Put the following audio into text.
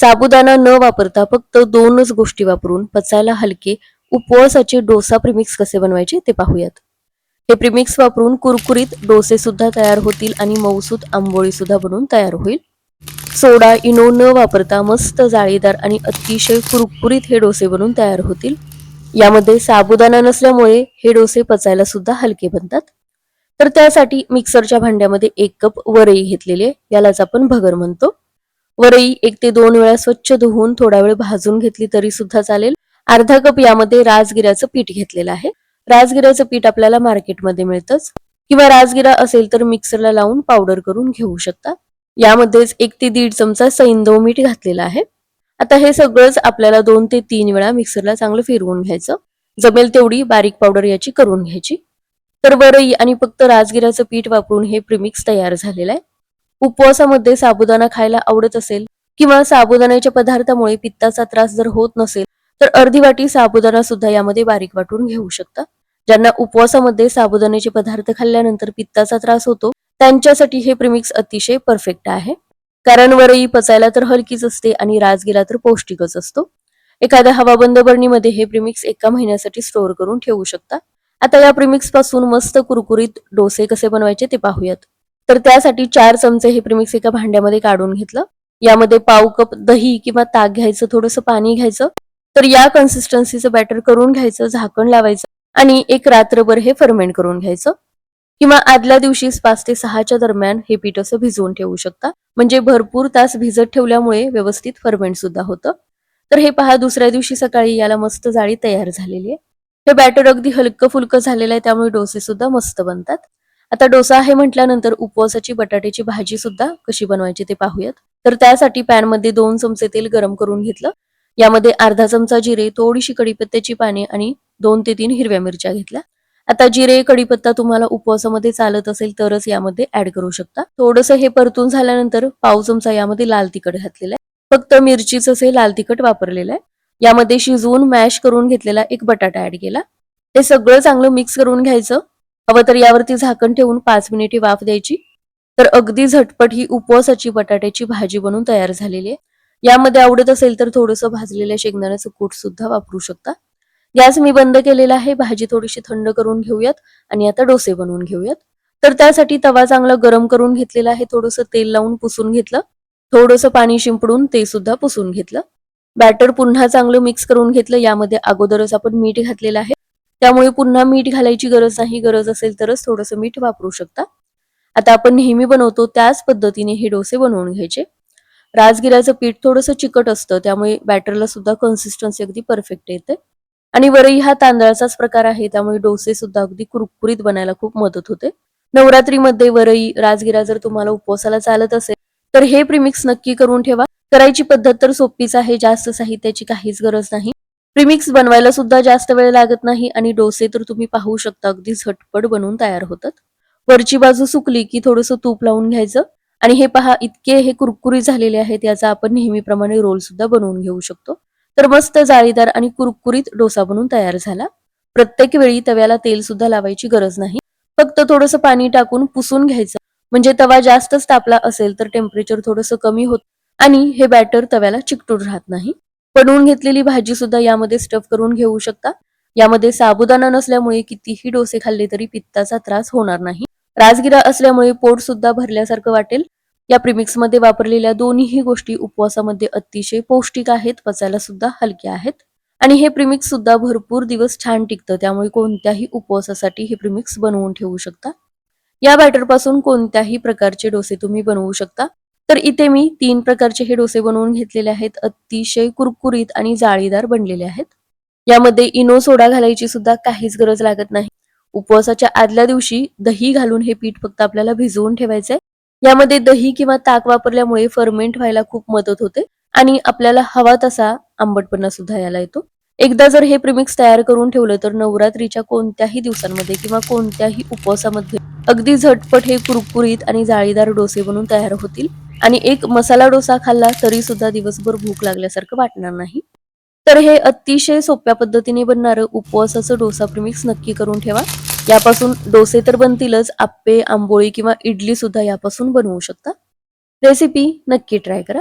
साबुदाणा न वापरता फक्त दोनच गोष्टी वापरून पचायला हलके उपवासाचे डोसा प्रिमिक्स कसे बनवायचे ते पाहूयात. हे प्रिमिक्स वापरून कुरकुरीत डोसे सुद्धा तयार होतील आणि मऊसूत आंबोळी सुद्धा बनवून तयार होईल. सोडा इनो न वापरता मस्त जाळीदार आणि अतिशय कुरकुरीत हे डोसे बनवून तयार होतील. यामध्ये साबुदाणा नसल्यामुळे हे डोसे पचायला सुद्धा हलके बनतात. तर त्यासाठी मिक्सरच्या भांड्यामध्ये एक कप वरई घेतलेली आहे. यालाच आपण भगर म्हणतो. वरई एक ते दोन वेळा स्वच्छ धुवून थोडा वेळ भाजून घेतली तरी सुद्धा चालेल. अर्धा कप यामध्ये राजगिऱ्याचं पीठ घेतलेलं आहे. राजगिऱ्याचं पीठ आपल्याला मार्केटमध्ये मिळतंच. किंवा राजगिरा असेल तर मिक्सरला लावून पावडर करून घेऊ शकता. यामध्येच एक ते दीड चमचा सैंदव मीठ घातलेला आहे. आता हे सगळंच आपल्याला दोन ते तीन वेळा मिक्सरला चांगलं फिरवून घ्यायचं. जमेल तेवढी बारीक पावडर याची करून घ्यायची. तर वरई आणि फक्त राजगिराचं पीठ वापरून हे प्रिमिक्स तयार झालेलं आहे. उपवासामध्ये साबुदाणा खायला आवडत असेल किंवा साबुदाण्याच्या पदार्थामुळे पित्ताचा त्रास जर होत नसेल तर अर्धी वाटी साबुदाणा सुद्धा यामध्ये बारीक वाटून घेऊ शकता. ज्यांना उपवासामध्ये साबुदाण्याचे पदार्थ खाल्ल्यानंतर पित्ताचा त्रास होतो त्यांच्यासाठी हे प्रिमिक्स अतिशय परफेक्ट आहे. कारण वरई पचायला तर हलकीच असते आणि राजगिरा तर पौष्टिकच असतो. एखाद्या हवाबंद बरणीमध्ये हे प्रिमिक्स एका महिन्यासाठी स्टोअर करून ठेवू शकता. आता या प्रिमिक्सपासून मस्त कुरकुरीत डोसे कसे बनवायचे ते पाहूयात. तर त्यासाठी चार चमचे हे प्रिमिक्स एका भांड्यामध्ये काढून घेतलं. यामध्ये पाव कप दही किंवा ताक घ्यायचं थोडंसं पाणी घ्यायचं. तर या कन्सिस्टन्सीचं बॅटर करून घ्यायचं झाकण लावायचं आणि एक रात्रभर हे फर्मेंट करून घ्यायचं. किंवा आदल्या दिवशी पाच ते सहाच्या दरम्यान हे पीठ असं भिजवून ठेवू शकता. म्हणजे भरपूर तास भिजत ठेवल्यामुळे व्यवस्थित फर्मेंट सुद्धा होतं. तर हे पहा दुसऱ्या दिवशी सकाळी याला मस्त जाळी तयार झालेली आहे. हे बॅटर अगदी हलकं फुलकं झालेलं आहे त्यामुळे डोसे सुद्धा मस्त बनतात. आता डोसा आहे म्हटल्यानंतर उपवासाची बटाट्याची भाजी सुद्धा कशी बनवायची ते पाहूयात. तर त्यासाठी पॅनमध्ये दोन चमचे तेल गरम करून घेतलं. यामध्ये अर्धा चमचा जिरे थोडीशी कडीपत्त्याची पाने आणि दोन ते तीन हिरव्या मिरच्या घेतल्या. आता जिरे कडीपत्ता तुम्हाला उपवासामध्ये चालत असेल तरच यामध्ये ऍड करू शकता. थोडंसं हे परतून झाल्यानंतर पाव चमचा यामध्ये लाल तिखट घातलेलं आहे. फक्त मिरचीच हे लाल तिखट वापरलेलं आहे. यामध्ये शिजवून मॅश करून घेतलेला एक बटाटा ऍड केला. ते सगळं चांगलं मिक्स करून घ्यायचं. हवं तर यावरती झाकण ठेवून पाच मिनिटे वाफ द्यायची. तर अगदी झटपट ही उपवासाची बटाट्याची भाजी बनवून तयार झालेली आहे. यामध्ये आवडत असेल तर थोडंसं भाजलेल्या शेंगदाण्याचं कूट सुद्धा वापरू शकता. गॅस मी बंद केलेला आहे. भाजी थोडीशी थंड करून घेऊयात आणि आता डोसे बनवून घेऊयात. तर त्यासाठी तवा चांगला गरम करून घेतलेला आहे. थोडंसं तेल लावून पुसून घेतलं. थोडंसं पाणी शिंपडून ते सुद्धा पुसून घेतलं. बॅटर पुन्हा चांगलं मिक्स करून घेतलं. यामध्ये अगोदरच आपण मीठ घातलेलं आहे. त्यामुळे पुन्हा मीठ घालायची गरज नाही. गरज असेल तरच थोडंसं मीठ वापरू शकता. आता आपण नेहमी बनवतो त्याच पद्धतीने हे डोसे बनवून घ्यायचे. राजगिराचं पीठ थोडंसं चिकट असतं त्यामुळे बॅटरला सुद्धा कन्सिस्टन्सी अगदी परफेक्ट येते. आणि वरही हा तांदळाचाच प्रकार आहे त्यामुळे डोसे सुद्धा अगदी कुरकुरीत बनायला खूप मदत होते. नवरात्रीमध्ये वरई राजगिरा जर तुम्हाला उपवासाला चालत असेल तर हे प्रिमिक्स नक्की करून ठेवा. करायची पद्धत तर सोपीच आहे जास्त साहित्याची काहीच गरज नाही. प्रीमिक्स बनवायला सुद्धा जास्त वेळ लागत नाही आणि डोसे तर तुम्ही पाहू शकता अगदी झटपट बनवून तयार होतात. वरची बाजू सुकली की थोडंसं तूप लावून घ्यायचं आणि हे पहा इतके हे कुरकुरी झालेले आहेत याचा आपण नेहमीप्रमाणे रोल सुद्धा बनवून घेऊ शकतो. तर मस्त जाळीदार आणि कुरकुरीत डोसा बनवून तयार झाला. प्रत्येक वेळी तव्याला तेल सुद्धा लावायची गरज नाही. फक्त थोडंसं पाणी टाकून पुसून घ्यायचं. म्हणजे तवा जास्तच तापला असेल तर टेम्परेचर थोडंसं कमी होत आणि हे बॅटर तव्याला चिकटून राहत नाही. बनवून घेतलेली भाजी सुद्धा यामध्ये स्टफ करून घेऊ शकता. यामध्ये साबुदाणा नसल्यामुळे कितीही डोसे खाल्ले तरी पित्ताचा त्रास होणार नाही. राजगिरा असल्यामुळे पोट सुद्धा भरल्यासारखं वाटेल. या प्रिमिक्समध्ये वापरलेल्या दोन्हीही गोष्टी उपवासामध्ये अतिशय पौष्टिक आहेत पचायला सुद्धा हलक्या आहेत. आणि हे प्रिमिक्स सुद्धा भरपूर दिवस छान टिकतं त्यामुळे कोणत्याही उपवासासाठी हे प्रिमिक्स बनवून ठेवू शकता. या बॅटरपासून कोणत्याही प्रकारचे डोसे तुम्ही बनवू शकता. तर इथे मी तीन प्रकारचे हे डोसे बनवून घेतलेले आहेत. अतिशय कुरकुरीत आणि जाळीदार बनलेले आहेत. यामध्ये इनो सोडा घालायची सुद्धा काहीच गरज लागत नाही. उपवासाच्या आदल्या दिवशी दही घालून हे पीठ फक्त आपल्याला भिजवून ठेवायचंय. यामध्ये दही किंवा ताक वापरल्यामुळे फर्मेंट व्हायला खूप मदत होते आणि आपल्याला हवा तसा आंबटपणा सुद्धा याला येतो. एकदा जर हे प्रिमिक्स तयार करून ठेवलं तर नवरात्रीच्या कोणत्याही दिवसांमध्ये किंवा कोणत्याही उपवासामध्ये अगदी झटपट हे कुरकुरीत आणि जाळीदार डोसे बनून तयार होतील. आणि एक मसाला डोसा खाल्ला तरी सुद्धा दिवसभर भूक लागल्यासारखं वाटणार नाही. तर हे अतिशय सोप्या पद्धतीने बनणारं उपवासाचं डोसा प्रिमिक्स नक्की करून ठेवा. यापासून डोसे तर बनतीलच आप्पे आंबोळी किंवा इडली सुद्धा यापासून बनवू शकता. रेसिपी नक्की ट्राय करा.